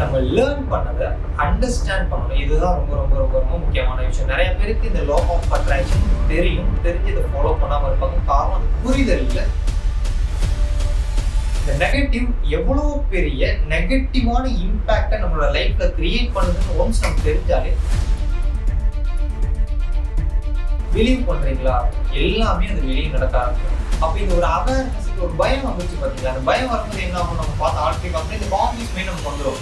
நம்ம லேர்ன் பண்ணதை அண்டர்ஸ்டாண்ட் பண்ணணும். இதுதான் ரொம்ப ரொம்ப ரொம்ப ரொம்ப முக்கியமான விஷயம். நிறைய பேருக்கு இந்த லோ ஆஃப் அட்ராக்ஷன் தெரியும். தெரிஞ்சு இதை ஃபாலோ பண்ணாமல் இருப்பாங்க. காரணம் அது புரிதல் இல்லை. இந்த நெகட்டிவ் எவ்வளோ பெரிய நெகட்டிவான இம்பேக்டை நம்மளோட லைஃப்ல கிரியேட் பண்ணுதுன்னு ஒன்ஸ் நம்ம தெரிஞ்சாலே பிலீவ் பண்றீங்களா? எல்லாமே அது வெளியே நடக்க ஆரம்பிக்கும். அப்போ இது ஒரு அவேர்னஸ் ஒரு பயம் வந்துச்சு பார்த்தீங்களா அந்த பயம் வரும்போது என்ன ஆகும்? நம்ம பார்த்து ஆல்ரெடி பார்த்து இந்த காம்பிஸ் மைண்ட் நமக்கு வந்துடும்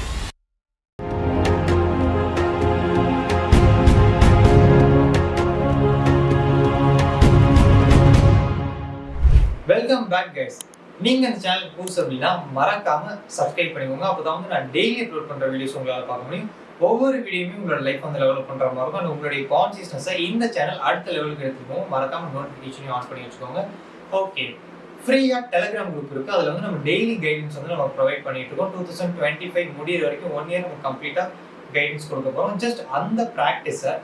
வெல்கம் பேக் கைஸ் நீங்க இந்த சேனல் புதுசு அப்படின்னா மறக்காம சப்ஸ்கிரைப் பண்ணிக்கோங்க. அப்பதான் வந்து நான் டெய்லி அப்லோட் பண்ற வீடியோஸ் உங்களால் பார்க்க முடியும். ஒவ்வொரு வீடியோமே உங்களோட லைஃப் வந்து லெவலப் பண்ற மாதிரி இருக்கும். உங்களுடைய கான்சியஸ்னஸை இந்த சேனல் அடுத்த லெவலுக்கு எடுத்துக்கோங்க மறக்காம நோட்டிஃபிகேஷனையும் ஆன் பண்ணி வச்சுக்கோங்க. ஓகே ஃப்ரீயாக டெலிகிராம் குரூப் இருக்குது அதில் வந்து நம்ம டெய்லி கைடன்ஸ் வந்து நம்ம ப்ரொவைட் பண்ணிட்டு இருக்கோம். டூ தௌசண்ட் டுவெண்ட்டி ஃபைவ் முடியிற வரைக்கும் ஒன் இயர் நம்ம கம்ப்ளீட்டாக கைடன்ஸ் கொடுக்க போகிறோம் ஜஸ்ட் அந்த ப்ராக்டிஸை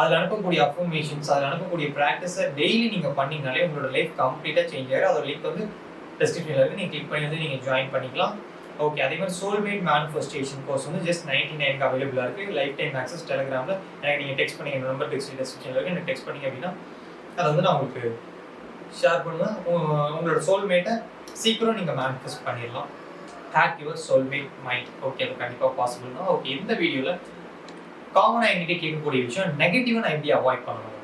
அதில் அனுப்பக்கூடிய அஃபர்மேஷன்ஸ் அதில் அனுப்பக்கூடிய ப்ராக்டிஸை டெய்லி நீங்கள் பண்ணிங்கனாலே உங்களோட லைஃப் கம்ப்ளீட்டாக சேஞ்ச் ஆகிடும் அதோட லிங்க் வந்து டெஸ்கிரிப்ஷனில் இருக்குது நீங்கள் கிளிக் பண்ணி வந்து நீங்கள் ஜாயின் பண்ணிக்கலாம். ஓகே அதே மாதிரி சோல்மேட் மேனிஃபெஸ்டேஷன் கோர்ஸ் வந்து ஜஸ்ட் நைன்டி நைனுக்கு அவைலபிளாக இருக்குது லைஃப் டைம் ஆக்சஸ் டெலிகிராமில் எனக்கு நீங்கள் டெக்ஸ்ட் பண்ணி என் நம்பர் டெக்ஸ்ட் டெஸ்கிரிப்ஷனில் இருக்குது எனக்கு டெக்ஸ்ட் பண்ணி அப்படின்னா அதை வந்து நான் உங்களுக்கு ஷேர் பண்ணுவேன். உங்களோட சோல்மேட்டை சீக்கிரம் நீங்கள் மேனிஃபெஸ்ட் பண்ணிடலாம். Hack your soulmate mind okay அது கண்டிப்பாக பாசிபிள் தான். ஓகே இந்த வீடியோவில் காமனாக என்கிட்ட கேட்கக்கூடிய விஷயம் நெகட்டிவை நான் எப்படி அவாய்ட் பண்ணணும்.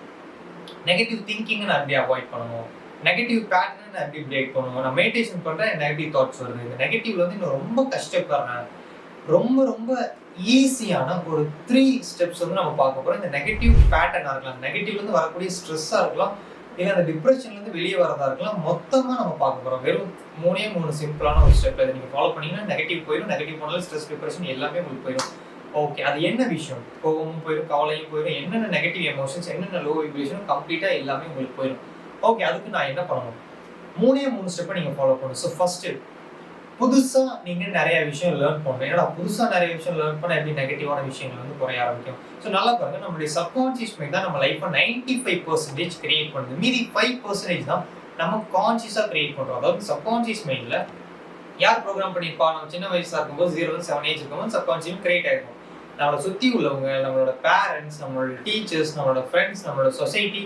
நெகட்டிவ் திங்கிங்கை நான் எப்படி அவாய்ட் பண்ணணும். நெகட்டிவ் பேட்டர்னை நான் எப்படி பிரேக் பண்ணணும். நான் மெடிடேஷன் பண்ணுறேன் நெகட்டிவ் தாட்ஸ் வருது. இந்த நெகட்டிவ்ல வந்து இன்னும் ரொம்ப கஷ்டப்படுறேன். ரொம்ப ரொம்ப ஈஸியான ஒரு த்ரீ ஸ்டெப்ஸ் வந்து நம்ம பார்க்க போகிறோம் இந்த நெகட்டிவ் பேட்டர்னாக இருக்கலாம். நெகட்டிவ்லேருந்து வரக்கூடிய ஸ்ட்ரெஸ்ஸாக இருக்கலாம். இல்லை அந்த டிப்ரெஷன்லேருந்து வெளியே வரதா இருக்கலாம். மொத்தமாக நம்ம பார்க்க போகிறோம் வெறும் மூணே மூணு சிம்பிளான ஒரு ஸ்டெப் இதை நீங்கள் ஃபாலோ பண்ணிங்கன்னா நெகட்டிவ் போயிடும். நெகட்டிவ் போனாலும் ஸ்ட்ரெஸ் டிப்ரெஷன் எல்லாமே உங்களுக்கு போயிடும். ஓகே அது என்ன விஷயம்? கோபமும் போயிடும் கவலையும் போயிடும் என்னென்ன நெகட்டிவ் எமோஷன்ஸ் என்னென்ன லோ வைப்ரேஷனும் கம்ப்ளீட்டாக எல்லாமே உங்களுக்கு போயிடும் ஓகே அதுக்கு நான் என்ன பண்ணணும்? மூணே மூணு ஸ்டெப்பை நீங்கள் ஃபாலோ பண்ணணும். ஸோ ஃபஸ்ட்டு புதுசாக நீங்கள் நிறைய விஷயம் லேர்ன் பண்ணணும். ஏன்னா புதுசாக நிறைய விஷயம் லேர்ன் பண்ண எப்படி நெகட்டிவான விஷயங்கள் வந்து குறைய ஆரம்பிக்கும்? ஸோ நல்லா பாருங்க. நம்மளுடைய சப்கான்சியஸ் மைண்ட் தான் நம்ம லைஃப்பை நைன்டி ஃபைவ் பர்சன்டேஜ் கிரியேட் பண்ணுது. மீதி ஃபைவ் பர்சன்டேஜ் தான் நம்ம கான்சியஸாக கிரியேட் பண்ணுறோம் அதாவது சப்கான்சியஸ் மைண்டில் யார் ப்ரோக்ராம் பண்ணியிருப்பா? நம்ம சின்ன வயசாக இருக்கும்போது ஜீரோ செவன் ஏஜ் இருக்கும்போது சப்கான்ஷியஸ் கிரியேட் ஆகிருக்கும் நம்மளை சுற்றி உள்ளவங்க நம்மளோட பேரண்ட்ஸ் நம்மளோட டீச்சர்ஸ் நம்மளோட ஃப்ரெண்ட்ஸ் நம்மளோட சொசைட்டி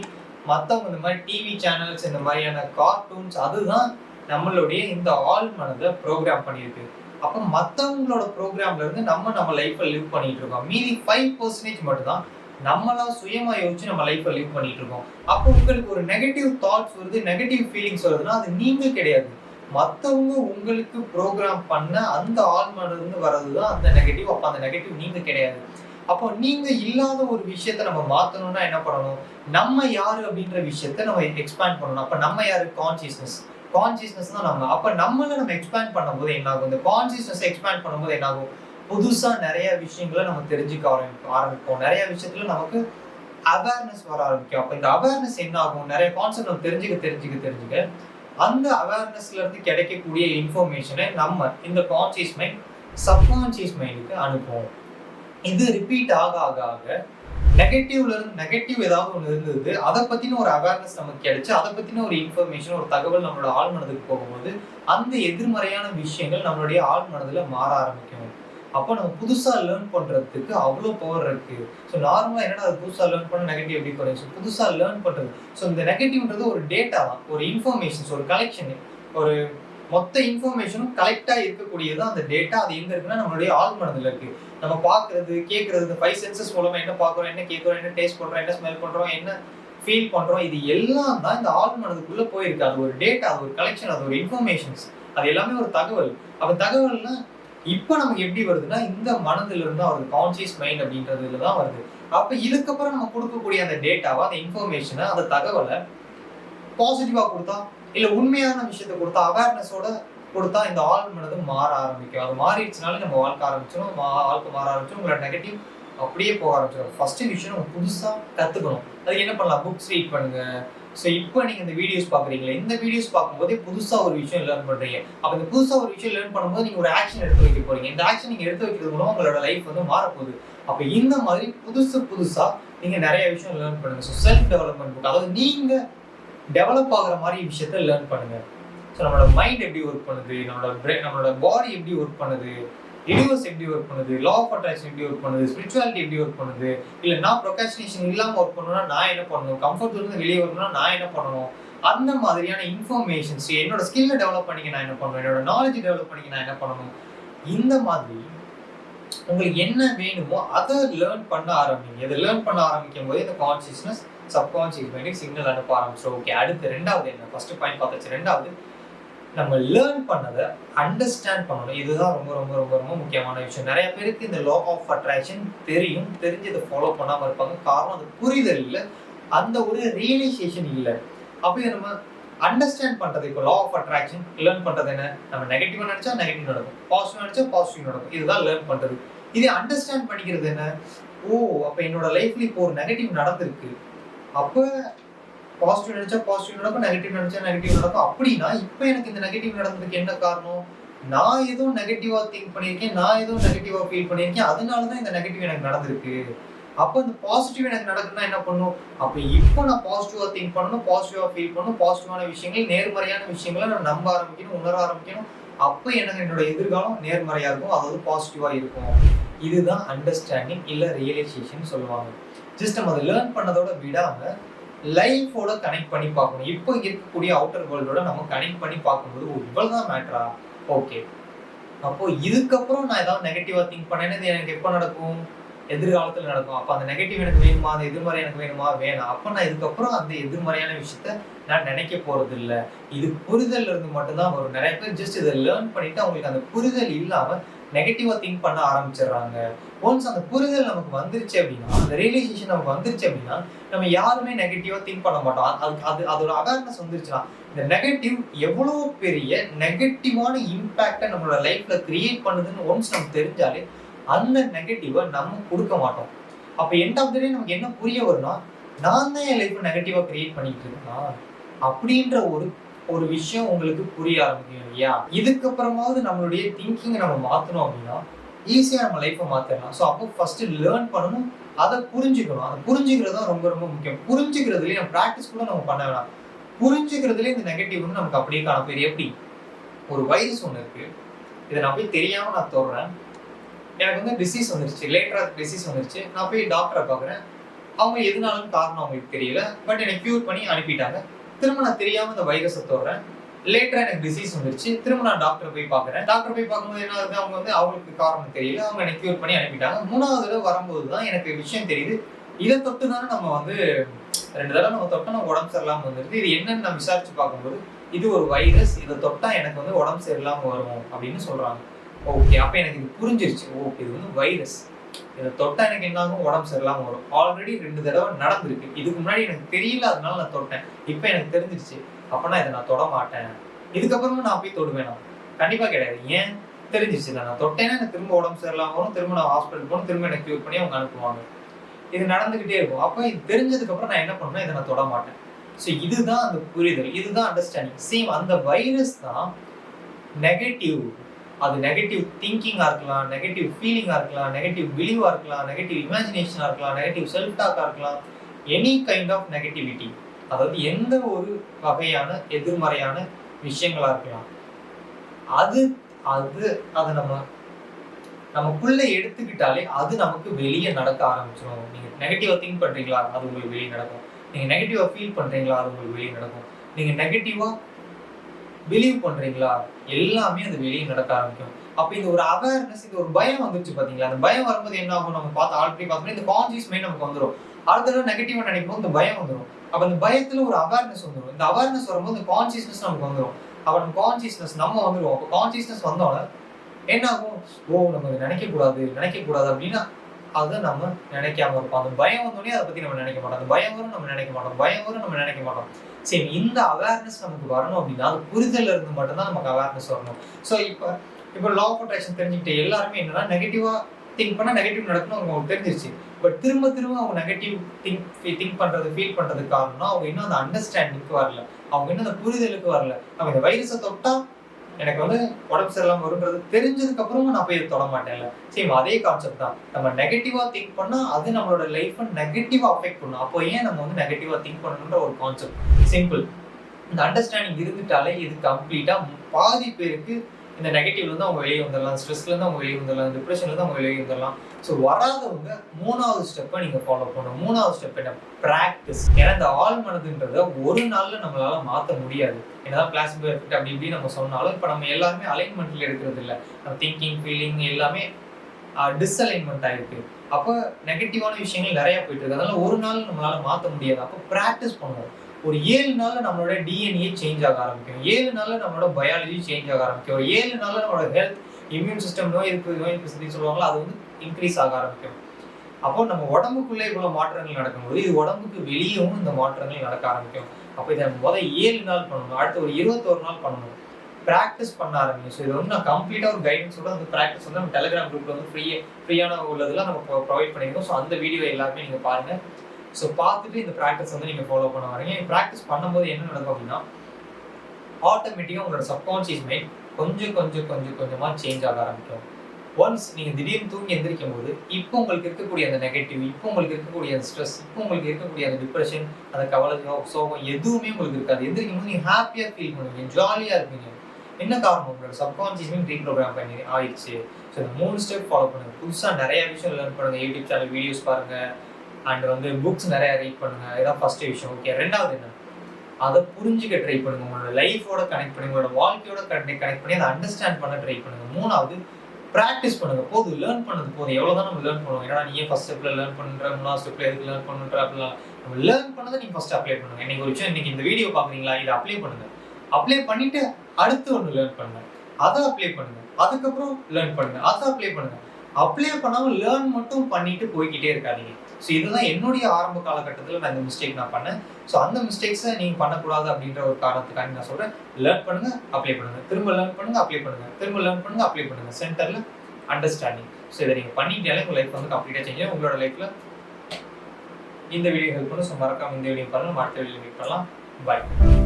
மற்றவங்க இந்த மாதிரி டிவி சேனல்ஸ் இந்த மாதிரியான கார்ட்டூன்ஸ் அதுதான் நம்மளுடைய இந்த ஆள் மனதை ப்ரோக்ராம் பண்ணியிருக்கு. அப்போ மற்றவங்களோட ப்ரோக்ராம்ல இருந்து நம்ம நம்ம லைஃப்பை லிவ் பண்ணிட்டு இருக்கோம். மீதி ஃபைவ் பர்சன்டேஜ் மட்டும் தான் நம்மளா சுயமா யோசிச்சு நம்ம லைஃப்பை லிவ் பண்ணிட்டு இருக்கோம். அப்போ உங்களுக்கு ஒரு நெகட்டிவ் தாட்ஸ் வருது நெகட்டிவ் ஃபீலிங்ஸ் வருதுன்னா அது நீங்க கிடையாது. மற்றவங்க உங்களுக்கு ப்ரோக்ராம் பண்ண அந்த ஆழ்மனது வர்றது தான் அந்த நெகட்டிவ் அப்போ அந்த நெகட்டிவ் நீங்கள் கிடையாது. அப்போ நீங்க இல்லாத ஒரு விஷயத்த நம்ம மாத்தணும்னா என்ன பண்ணணும்? நம்ம யாரு அப்படின்ற விஷயத்த நம்ம எக்ஸ்பேண்ட் பண்ணணும். அப்ப நம்ம யாரு? கான்சியஸ்னஸ் கான்சியஸ்னஸ் தான் நம்ம. அப்ப நம்மள நம்ம எக்ஸ்பேண்ட் பண்ணும்போது என்ன ஆகும் இந்த கான்சியஸ்னஸ் எக்ஸ்பேண்ட் பண்ணும்போது என்ன ஆகும் புதுசா நிறைய விஷயங்களை நம்ம தெரிஞ்சுக்க ஆரம்பிக்கும் ஆரம்பிப்போம். நிறைய விஷயத்துல நமக்கு அவேர்னஸ் வர ஆரம்பிக்கும். அப்ப இந்த அவேர்னஸ் என்ன ஆகும் நிறைய கான்செப்ட் நம்ம தெரிஞ்சுக்க தெரிஞ்சுக்க தெரிஞ்சுக்க அந்த அவேர்னஸ்ல இருந்து கிடைக்கக்கூடிய இன்ஃபர்மேஷனை நம்ம இந்த கான்சியஸ் மைண்ட் சப்கான்சியஸ் மைண்டுக்கு அனுப்புவோம். இது ரிப்பீட் ஆக ஆக ஆக நெகட்டிவ்ல இருந்து நெகட்டிவ் ஏதாவது ஒன்று இருந்தது அதை பத்தின ஒரு அவேர்னஸ் நமக்கு கிடைச்சு அதை பத்தின ஒரு இன்ஃபர்மேஷன் ஒரு தகவல் நம்மளோட ஆழ் மனதுக்கு போகும்போது அந்த எதிர்மறையான விஷயங்கள் நம்மளுடைய ஆழ் மாற ஆரம்பிக்கும். அப்போ நம்ம புதுசாக லேர்ன் பண்ணுறதுக்கு அவ்வளோ பவர் இருக்கு. ஸோ நார்மலாக என்னடா அது லேர்ன் பண்ண நெகட்டிவ் எப்படி குறையும் ஸோ புதுசாக லேர்ன் பண்ணுறது ஸோ இந்த நெகட்டிவ்ன்றது ஒரு டேட்டா தான் ஒரு இன்ஃபர்மேஷன்ஸ் ஒரு கலெக்ஷன் ஒரு மொத்த இன்ஃபர்மேஷனும் கலெக்டாக இருக்கக்கூடியது அந்த டேட்டா அது எங்கே இருக்குன்னா நம்மளுடைய ஆள் மனதில் இருக்குது நம்ம பார்க்குறது கேட்குறது இந்த ஃபைவ் சென்சஸ் மூலமாக என்ன பார்க்குறோம் என்ன கேட்குறோம் என்ன டேஸ்ட் பண்ணுறோம் என்ன ஸ்மெல் பண்ணுறோம் என்ன ஃபீல் பண்ணுறோம் இது எல்லாம் தான் இந்த ஆள் மனதுக்குள்ளே போயிருக்கு. அது ஒரு டேட்டா அது ஒரு கலெக்ஷன் அது ஒரு இன்ஃபர்மேஷன்ஸ் அது எல்லாமே ஒரு தகவல். அப்போ தகவல்னா இப்போ நமக்கு எப்படி வருதுன்னா இந்த மனதுல இருந்து வருது கான்சியஸ் மைண்ட் அப்படின்றதுல தான் வருது. அப்போ இதுக்கப்புறம் நம்ம கொடுக்கக்கூடிய அந்த டேட்டாவை அந்த இன்ஃபர்மேஷனை அந்த தகவலை பாசிட்டிவாக கொடுத்தா இல்லை உண்மையான விஷயத்த கொடுத்தா அவேர்னஸோட கொடுத்தா இந்த ஆள் மனது மாற ஆரம்பிக்கும். அது மாறிடுச்சுனாலே நம்ம வாழ்க்கை ஆரம்பிச்சிடும் மா- வாழ்க்கை மாற ஆரம்பிச்சிடும் உங்களோட நெகட்டிவ் அப்படியே போக ஆரம்பிச்சிடும் ஃபஸ்ட்டு விஷயம் நம்ம புதுசாக கற்றுக்கணும் அதுக்கு என்ன பண்ணலாம்? புக்ஸ் ரீட் பண்ணுங்கள் ஸோ இப்போ நீங்கள் இந்த வீடியோஸ் பார்க்குறீங்களா இந்த வீடியோஸ் பார்க்கும்போதே புதுசாக ஒரு விஷயம் லேர்ன் பண்ணுறீங்க அப்போ இந்த புதுசாக ஒரு விஷயம் லேர்ன் பண்ணும்போது நீங்கள் ஒரு ஆக்ஷன் எடுத்து வைக்க போகிறீங்க இந்த ஆக்ஷன் நீங்கள் எடுத்து வைக்கிறது மூலம் உங்களோட லைஃப் வந்து மாறப்போகுது. அப்போ இந்த மாதிரி புதுசு புதுசாக நீங்கள் நிறைய விஷயம் லேர்ன் பண்ணுங்க. ஸோ செல்ஃப் டெவலப்மெண்ட் புக் அதாவது நீங்கள் டெவலப் ஆகிற மாதிரி விஷயத்த லேர்ன் பண்ணுங்கள் ஸோ நம்மளோட மைண்ட் எப்படி ஒர்க் பண்ணுது? நம்மளோட brain நம்மளோட பாடி எப்படி ஒர்க் பண்ணுது? யூனிவர்ஸ் எப்படி ஒர்க் பண்ணுது? லா ஆஃப் அட்ராக்ஷன் எப்படி ஒர்க் பண்ணுது? ஸ்பிரிச்சுவாலிட்டி எப்படி ஒர்க் பண்ணுது? இல்லை நான் ப்ரொகாஸ்டினேஷன் இல்லாமல் ஒர்க் பண்ணணும்னா நான் என்ன பண்ணணும்? கம்ஃபர்ட் இருந்து வெளியே வரணும்னா நான் என்ன பண்ணணும்? அந்த மாதிரியான இன்ஃபர்மேஷன்ஸ் என்னோட ஸ்கில்லை டெவலப் பண்ணிக்க நான் என்ன பண்ணணும்? என்னோட நாலேஜ் டெவலப் பண்ணிக்க நான் என்ன பண்ணணும்? இந்த மாதிரி உங்களுக்கு என்ன வேணுமோ அதை லேர்ன் பண்ண ஆரம்பிங்க. இதை லேர்ன் பண்ண ஆரம்பிக்கும் போது இந்த கான்சியஸ்னஸ் சப்கான்சியஸ் மைண்டுக்கு சிக்னல் அனுப்ப ஆரம்பிச்சிடும் ஓகே அடுத்து ரெண்டாவது என்ன? ஃபர்ஸ்ட் பாயிண்ட் பார்த்தாச்சு. ரெண்டாவது நம்ம லேர்ன் பண்ணதை அண்டர்ஸ்டாண்ட் பண்ணணும். இதுதான் ரொம்ப ரொம்ப ரொம்ப ரொம்ப முக்கியமான விஷயம். நிறைய பேருக்கு இந்த லா ஆஃப் அட்ராக்ஷன் தெரியும். தெரிஞ்சு இதை ஃபாலோ பண்ணாமல் இருப்பாங்க. காரணம் அது புரிதல் இல்லை. அந்த ஒரு ரியலைசேஷன் இல்லை. அப்போ நம்ம அண்டர்ஸ்டாண்ட் பண்ணுறது இப்போ லா ஆஃப் அட்ராக்ஷன் லேர்ன் பண்ணுறது என்ன? நம்ம நெகட்டிவ் நினச்சா நெகட்டிவ் நடக்கும். பாசிட்டிவ் நினச்சா பாசிட்டிவ் நடக்கும். இதுதான் லேர்ன் பண்ணுறது இதை அண்டர்ஸ்டாண்ட் பண்ணிக்கிறது என்ன? ஓ அப்போ என்னோட லைஃப்ல இப்போ ஒரு நெகட்டிவ் நடந்திருக்கு. அப்போ பாசிட்டிவ் நினைச்சா பாசிட்டிவ் நடக்கும் நெகட்டிவ் நினைச்சா நெகட்டிவ் நடக்கும். அப்படின்னா இப்போ எனக்கு இந்த நெகட்டிவ் நடந்ததுக்கு என்ன காரணம்? நான் ஏதோ நெகட்டிவா திங்க் பண்ணியிருக்கேன் நான் ஏதோ நெகட்டிவா ஃபீல் பண்ணியிருக்கேன். அதனால தான் இந்த நெகட்டிவ் எனக்கு நடந்திருக்கு. அப்போ இந்த பாசிட்டிவ் எனக்கு நடக்குதுன்னா என்ன பண்ணும்? அப்போ இப்போ நான் பாசிட்டிவா திங்க் பண்ணணும் பாசிட்டிவா ஃபீல் பண்ணணும் பாசிட்டிவான விஷயங்கள் நேர்மறையான விஷயங்களை நான் நம்ப ஆரம்பிக்கணும் உணர ஆரம்பிக்கணும். அப்போ எனக்கு என்னோட எதிர்காலம் நேர்மறையா இருக்கும் அதாவது பாசிட்டிவா இருக்கும். இதுதான் அண்டர்ஸ்டாண்டிங் இல்ல ரியலைசேஷன் சொல்லுவாங்க. ஜஸ்ட் நம்ம அதை லேர்ன் பண்ணதோட விடாம லைஃபோட கனெக்ட் பண்ணி பார்க்கணும். இப்போ இருக்கக்கூடிய அவுட்டர் வேர்ல்டோட நம்ம கனெக்ட் பண்ணி பார்க்கும்போது ஓ இவ்வளவுதான் மேட்ரா ஓகே அப்போ இதுக்கப்புறம் நான் ஏதாவது நெகட்டிவா திங்க் பண்ணேன்னு இது எனக்கு எப்போ நடக்கும்? எதிர்காலத்தில் நடக்கும். அப்போ அந்த நெகட்டிவ் எனக்கு வேணுமா? அந்த எதிர்மறை எனக்கு வேணுமா? வேணாம். அப்போ நான் இதுக்கப்புறம் அந்த எதிர்மறையான விஷயத்த நான் நினைக்க போறது இல்லை இது புரிதல் இருந்து மட்டும்தான் வரும். நிறைய பேர் ஜஸ்ட் இதை லேர்ன் பண்ணிட்டு அவங்களுக்கு அந்த புரிதல் இல்லாமல் நெகட்டிவா திங்க் பண்ண ஆரம்பிச்சிடுறாங்க. ஒன்ஸ் அந்த புரிதல் நமக்கு வந்துருச்சு அப்படின்னா அந்த ரியலைசேஷன் நமக்கு வந்துருச்சு அப்படின்னா நம்ம யாருமே நெகட்டிவா திங்க் பண்ண மாட்டோம். அது அது அதோட அவேர்னஸ் வந்துருச்சுன்னா இந்த நெகட்டிவ் எவ்வளவு பெரிய நெகட்டிவான இம்பாக்டை நம்மளோட லைஃப்ல கிரியேட் பண்ணுதுன்னு ஒன்ஸ் நமக்கு தெரிஞ்சாலே அந்த நெகட்டிவை நம்ம கொடுக்க மாட்டோம். அப்போ எண்ட் ஆஃப் த டே நமக்கு என்ன புரிய வரும்னா நான் தான் என் லைஃப் நெகட்டிவாக கிரியேட் பண்ணிட்டு இருக்கேனா. அப்படின்ற ஒரு ஒரு விஷயம் உங்களுக்கு புரிய ஆரம்பிக்கும் இல்லையா? இதுக்கப்புறமாவது நம்மளுடைய திங்கிங்கை நம்ம மாற்றணும் அப்படின்னா ஈஸியாக நம்ம லைஃப்பை மாற்றிடலாம் ஸோ அப்போ ஃபஸ்ட்டு லேர்ன் பண்ணணும். அதை புரிஞ்சுக்கணும். அதை புரிஞ்சுக்கிறது தான் ரொம்ப ரொம்ப முக்கியம். புரிஞ்சுக்கிறதுலேயே நம்ம ப்ராக்டிஸ் கூட நம்ம பண்ண வேணாம். புரிஞ்சுக்கிறதுலேயே இந்த நெகட்டிவ் வந்து நமக்கு அப்படியே காணப்பேர் எப்படி? ஒரு வைரஸ் ஒன்று இருக்குது இதை நான் போய் தெரியாமல் நான் தோடுறேன். எனக்கு வந்து டிசீஸ் வந்துருச்சு. லேட்டராக டிசீஸ் வந்துருச்சு. நான் போய் டாக்டரை பார்க்குறேன். அவங்க எதுனாலும் காரணம் அவங்களுக்கு தெரியல. பட் என்னை க்யூர் பண்ணி அனுப்பிட்டாங்க. திரும்ப நான் தெரியாம இந்த வைரஸை தோடுறேன் லேட்டரா எனக்கு டிசீஸ் வந்துருச்சு. திரும்ப நான் டாக்டர் போய் பார்க்குறேன். டாக்டர் போய் பார்க்கும்போது என்ன ஆகுது? அவங்க வந்து அவங்களுக்கு காரணம் தெரியல. அவங்க எனக்கு க்யூர் பண்ணி அனுப்பிட்டாங்க. மூணாவது தடவை வரும்போது தான் எனக்கு விஷயம் தெரியுது. இதை தொட்டு தானே நம்ம வந்து ரெண்டு தடவை நம்ம தொட்டா நம்ம உடம்பு சரியில்லாம வந்துருது. இது என்னன்னு நான் விசாரிச்சு பார்க்கும்போது இது ஒரு வைரஸ். இதை தொட்டா எனக்கு வந்து உடம்பு சரியில்லாம வரும் அப்படின்னு சொல்றாங்க. ஓகே அப்ப எனக்கு இது புரிஞ்சிருச்சு. ஓகே இது வந்து வைரஸ். இதை தொட்டா எனக்கு என்னாகும் உடம்பு சரியில்லாம வரும். ஆல்ரெடி ரெண்டு தடவை நடந்திருக்கு. இதுக்கு முன்னாடி எனக்கு தெரியல அதனால நான் தொட்டேன். இப்போ எனக்கு தெரிஞ்சிருச்சு. அப்பனா இதை நான் தொட மாட்டேன். இதுக்கப்புறமா நான் போய் தொடுவேனா கண்டிப்பா கிடையாது. ஏன்? தெரிஞ்சிருச்சு நான் தொட்டேன்னா எனக்கு திரும்ப உடம்பு சரியில்லாம வரும். திரும்ப நான் ஹாஸ்பிட்டல் போகணும். திரும்ப எனக்கு க்யூர் பண்ணி அவங்க அனுப்புவாங்க. இது நடந்துகிட்டே இருக்கும். அப்போ இது தெரிஞ்சதுக்கு அப்புறம் நான் என்ன பண்ணுவேன்? இதை நான் தொட மாட்டேன். ஸோ இதுதான் அந்த புரிதல். இதுதான் அண்டர்ஸ்டாண்டிங் சேம் அந்த வைரஸ் தான் நெகட்டிவ் அது நெகட்டிவ் திங்கிங்காக இருக்கலாம் நெகட்டிவ் ஃபீலிங்காக இருக்கலாம் நெகட்டிவ் பிலீவாக இருக்கலாம் நெகட்டிவ் இமேஜினேஷனாக இருக்கலாம் நெகட்டிவ் செல்ஃப் டாக்காக இருக்கலாம். எனி கைண்ட் ஆஃப் நெகட்டிவிட்டி அதாவது எந்த ஒரு வகையான எதிர்மறையான விஷயங்களாக இருக்கலாம். அது அது அதை நம்ம நமக்குள்ளே எடுத்துக்கிட்டாலே அது நமக்கு வெளியே நடக்க ஆரம்பிச்சிடும் நீங்கள் நெகட்டிவாக திங்க் பண்ணுறீங்களா அது உங்களுக்கு வெளியே நடக்கும். நீங்கள் நெகட்டிவாக ஃபீல் பண்ணுறீங்களா அது உங்களுக்கு வெளியே நடக்கும். நீங்கள் நெகட்டிவாக பிலீவ் பண்றீங்களா? எல்லாமே அது வெளியே நடக்க ஆரம்பிக்கும். அப்ப இந்த ஒரு அவேர்னஸ் இந்த ஒரு பயம் வந்துருச்சு பாத்தீங்களா? அந்த பயம் வரும்போது என்ன ஆகும்? நம்ம பார்த்து ஆல்ரெடி பார்த்தோம்னா இந்த கான்சியஸ் மைண்ட் நமக்கு வந்துடும் அடுத்த தடவை நெகட்டிவா நினைக்கும் போது இந்த பயம் வந்துடும் அப்ப அந்த பயத்துல ஒரு அவேர்னஸ் வந்துடும் இந்த அவேர்னஸ் வரும்போது இந்த கான்சியஸ்னஸ் நமக்கு வந்துடும் அப்ப நம்ம கான்சியஸ்னஸ் நம்ம வந்துடும் அப்ப கான்சியஸ்னஸ் வந்தோடனே என்ன ஆகும்? ஓ நம்ம நினைக்க கூடாது நினைக்க கூடாது அப்படின்னா அதை நம்ம நினைக்காம இருப்போம். அந்த பயம் வந்தோடனே அதை பத்தி நம்ம நினைக்க மாட்டோம். அந்த பயம் வரும் நம்ம நினைக்க மாட்டோம். பயம் வரும் நம்ம நினைக்க மாட்டோம். சரி இந்த அவேர்னஸ் நமக்கு வரணும் அப்படின்னா அது புரிதல் இருந்து மட்டும்தான் நமக்கு அவேர்னஸ் வரணும். ஸோ இப்போ இப்போ லா ஆஃப் அட்ராக்ஷன் தெரிஞ்சுக்கிட்ட எல்லாருமே என்னன்னா நெகட்டிவா திங்க் பண்ணா நெகட்டிவ் நடக்கணும் அவங்களுக்கு தெரிஞ்சிருச்சு. பட் திரும்ப திரும்ப அவங்க நெகட்டிவ் திங்க் திங்க் பண்றது ஃபீல் பண்றதுக்கு காரணம்னா அவங்க இன்னும் அந்த அண்டர்ஸ்டாண்டிங்க்கு வரல. அவங்க இன்னும் அந்த புரிதலுக்கு வரல. நம்ம இந்த வைரஸை தொட்டா எனக்கு வந்து உடம்பு சரியில்லாமல் வருன்றது தெரிஞ்சதுக்கு அப்புறமும் நான் போய் தொட மாட்டேன்ல. சேம் அதே கான்செப்ட் தான். நம்ம நெகட்டிவாக திங்க் பண்ணால் அது நம்மளோட லைஃப்பை நெகட்டிவாக அஃபெக்ட் பண்ணும். அப்போ ஏன் நம்ம வந்து நெகட்டிவாக திங்க் பண்ணணுன்ற ஒரு கான்செப்ட் சிம்பிள் இந்த அண்டர்ஸ்டாண்டிங் இருந்துட்டாலே இது கம்ப்ளீட்டாக பாதி பேருக்கு இந்த நெகட்டிவ்லேருந்து அவங்க வெளியே வந்துடலாம். ஸ்ட்ரெஸ்லேருந்து அவங்க வெளியே வந்துடலாம். டிப்ரெஷன்லேருந்து அவங்க வெளியே வந்துடலாம். ஸோ வராதவங்க மூணாவது ஸ்டெப்பை நீங்கள் ஃபாலோ பண்ணணும். மூணாவது ஸ்டெப் என்ன? ப்ராக்டிஸ் ஏன்னா இந்த ஆள் மனதுன்றத ஒரு நாளில் நம்மளால் மாற்ற முடியாது. என்னதான் பிளாஸ்டிக் எஃபெக்ட் அப்படி இப்படி நம்ம சொன்னாலும் இப்போ நம்ம எல்லாருமே அலைன்மெண்ட்டில் இருக்கிறது இல்லை. நம்ம திங்கிங் ஃபீலிங் எல்லாமே டிஸ்அலைன்மெண்ட் ஆகிருக்கு அப்போ நெகட்டிவான விஷயங்கள் நிறையா போயிட்டு இருக்கு. அதனால ஒரு நாள் நம்மளால் மாற்ற முடியாது. அப்போ ப்ராக்டிஸ் பண்ணுவோம் ஒரு ஏழு நாளில் நம்மளோட டிஎன்ஏ சேஞ்ச் ஆக ஆரம்பிக்கும். ஏழு நாளில் நம்மளோட பயாலஜி சேஞ்ச் ஆக ஆரம்பிக்கும். ஒரு ஏழு நாளில் நம்மளோட ஹெல்த் இம்யூன் சிஸ்டம் நோய் இருக்கு நோய் எதிர்ப்பு சக்தி சொல்லுவாங்களோ அது வந்து இன்க்ரீஸ் ஆக ஆரம்பிக்கும். அப்போ நம்ம உடம்புக்குள்ளே இவ்வளோ மாற்றங்கள் நடக்கும்போது இது உடம்புக்கு வெளியவும் இந்த மாற்றங்கள் நடக்க ஆரம்பிக்கும். அப்போ இதை முதல் ஏழு நாள் பண்ணணும். அடுத்து ஒரு இருபத்தோரு நாள் பண்ணணும். ப்ராக்டிஸ் பண்ண ஆரம்பிக்கும் ஸோ இது வந்து நான் கம்ப்ளீட்டாக ஒரு கைடன்ஸோட அந்த ப்ராக்டிஸ் வந்து நம்ம டெலிகிராம் குரூப்பில் வந்து ஃப்ரீ ஃப்ரீயான உள்ளதெல்லாம் நம்ம ப்ரொவைட் பண்ணியிருக்கோம். ஸோ அந்த வீடியோ எல்லாருமே நீங்கள் பாருங்கள் ஸோ பார்த்துட்டு இந்த ப்ராக்டிஸ் வந்து நீங்கள் ஃபாலோ பண்ண வரீங்க. நீங்கள் ப்ராக்டிஸ் பண்ணும்போது என்ன நடக்கும் அப்படின்னா ஆட்டோமேட்டிக்காக உங்களோட சப்கான்ஷியஸ் மைண்ட் கொஞ்சம் கொஞ்சம் கொஞ்சம் கொஞ்சமாக சேஞ்ச் ஆக ஆரம்பிக்கும். ஒன்ஸ் நீங்கள் திடீர்னு தூங்கி எந்திரிக்கும் போது இப்போ உங்களுக்கு இருக்கக்கூடிய அந்த நெகட்டிவ் இப்போ உங்களுக்கு இருக்கக்கூடிய அந்த ஸ்ட்ரெஸ் இப்போ உங்களுக்கு இருக்கக்கூடிய அந்த டிப்ரெஷன் அந்த கவலை சோகம் எதுவுமே உங்களுக்கு இருக்காது. எந்திரிக்கும் போது நீங்கள் ஹாப்பியாக ஃபீல் பண்ணுவீங்க ஜாலியாக இருப்பீங்க. என்ன காரணம்? உங்களோட சப்கான்ஷியஸ் மைண்ட் ரீப்ரோக்ராம் பண்ணி ஆயிடுச்சு. ஸோ இந்த மூணு ஸ்டெப் ஃபாலோ பண்ணுங்கள் புதுசாக நிறைய விஷயம் லேர்ன் பண்ணுங்கள் யூடியூப் சேனல் வீடியோஸ் பாருங்கள் அண்ட் வந்து புக்ஸ் நிறைய ரீட் பண்ணுங்க. இதான் ஃபர்ஸ்ட் விஷயம். ஓகே ரெண்டாவது என்ன? அதை புரிஞ்சுக்க ட்ரை பண்ணுங்க. உங்களோட லைஃபோட கனெக்ட் பண்ணி உங்களோட வாழ்க்கையோட கனெக்ட் கனெக்ட் பண்ணி அதை அண்டர்ஸ்டாண்ட் பண்ண ட்ரை பண்ணுங்க. மூணாவது ப்ராக்டிஸ் பண்ணுங்க. போதும் லேர்ன் பண்ணது போதும். எவ்வளோதான் நம்ம லேர்ன் பண்ணுவோம். ஏன்னா நீ ஃபர்ஸ்ட் ஸ்டெப்ல லேர்ன் பண்ணுற மூணாவது ஸ்டெப்ல எதுக்கு லேர்ன் பண்ணுற அப்படிலாம். நம்ம லேர்ன் பண்ணதை நீங்க ஃபர்ஸ்ட் அப்ளை பண்ணுங்க. இன்னைக்கு ஒரு விஷயம் இன்னைக்கு இந்த வீடியோ பாக்குறீங்களா இதை அப்ளை பண்ணுங்க. அப்ளை பண்ணிட்டு அடுத்து ஒன்று லேர்ன் பண்ணுங்க. அதை அப்ளை பண்ணுங்க. அதுக்கப்புறம் லேர்ன் பண்ணுங்க. அதை அப்ளை பண்ணுங்க. அப்ளை பண்ணாமல் லேர்ன் மட்டும் பண்ணிட்டு போய்கிட்டே இருக்காதீங்க. ஸோ இதுதான் என்னுடைய ஆரம்ப காலகட்டத்தில் நான் இந்த மிஸ்டேக் நான் பண்ணேன். ஸோ அந்த மிஸ்டேக்ஸை நீங்கள் பண்ணக்கூடாது அப்படின்ற ஒரு காரணத்துக்காக நான் சொல்கிறேன் லேர்ன் பண்ணுங்கள் அப்ளை பண்ணுங்கள் திரும்ப லேர்ன் பண்ணுங்கள் அப்ளை பண்ணுங்கள் திரும்ப லேர்ன் பண்ணுங்கள் அப்ளை பண்ணுங்கள் சென்டரில் அண்டர்ஸ்டாண்டிங் ஸோ இதை நீங்கள் பண்ணிட்டாலே உங்கள் லைஃப் வந்து கம்ப்ளீட்டாக சேஞ்ச் ஆகும். உங்களோட லைஃப்பில் இந்த வீடியோ ஹெல்ப் பண்ணும் ஸோ மறக்காமல் இந்த வீடியோ பண்ணலாம் மற்ற வீடியோ மீட் பண்ணலாம். பாய்